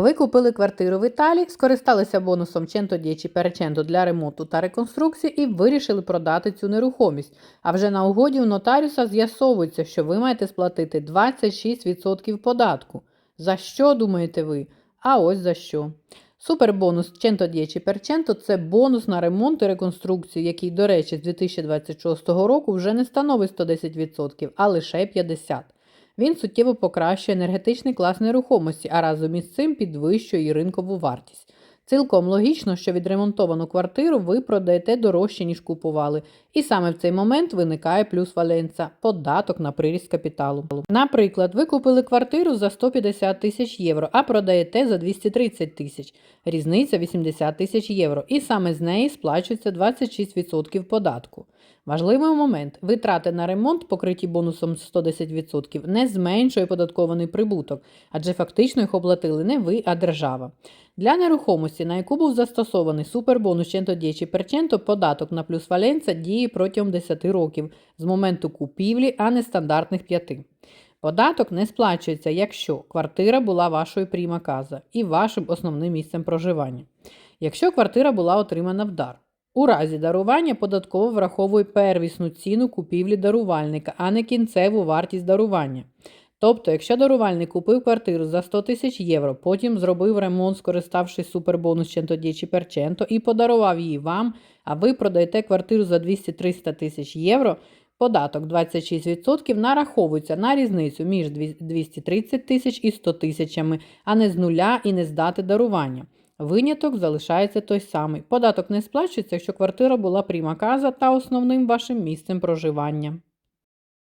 Ви купили квартиру в Італії, скористалися бонусом Ченто Дєчі Переченто для ремонту та реконструкції і вирішили продати цю нерухомість. А вже на угоді у нотаріуса з'ясовується, що ви маєте сплатити 26% податку. За що думаєте ви? А ось за що. Супербонус Ченто Дєчі Перченто це бонус на ремонт і реконструкцію, який, до речі, з 2026 року вже не становить 110%, а лише 50%. Він суттєво покращує енергетичний клас нерухомості, а разом із цим підвищує і ринкову вартість. Цілком логічно, що відремонтовану квартиру ви продаєте дорожче, ніж купували, і саме в цей момент виникає плюс валенца – податок на приріст капіталу. Наприклад, ви купили квартиру за 150 тисяч євро, а продаєте за 230 тисяч, різниця 80 тисяч євро, і саме з неї сплачується 26% податку. Важливий момент: витрати на ремонт, покриті бонусом 110%, не зменшує податкований прибуток, адже фактично їх оплатили не ви, а держава. Для нерухомості, на яку був застосований супербонус Ченто Дєчі Перченто, податок на плюс валенца діє протягом 10 років з моменту купівлі, а не стандартних 5. Податок не сплачується, якщо квартира була вашою прімаказа і вашим основним місцем проживання. Якщо квартира була отримана в дар. У разі дарування податково враховує первісну ціну купівлі дарувальника, а не кінцеву вартість дарування. Тобто, якщо дарувальник купив квартиру за 100 тисяч євро, потім зробив ремонт, скориставшись супербонус Ченто чи Перченто, і подарував її вам, а ви продаєте квартиру за 200-300 тисяч євро, податок 26% нараховується на різницю між 230 тисяч і 100 тисячами, а не з нуля і не з дати дарування. Виняток залишається той самий. Податок не сплачується, якщо квартира була прімаказа та основним вашим місцем проживання.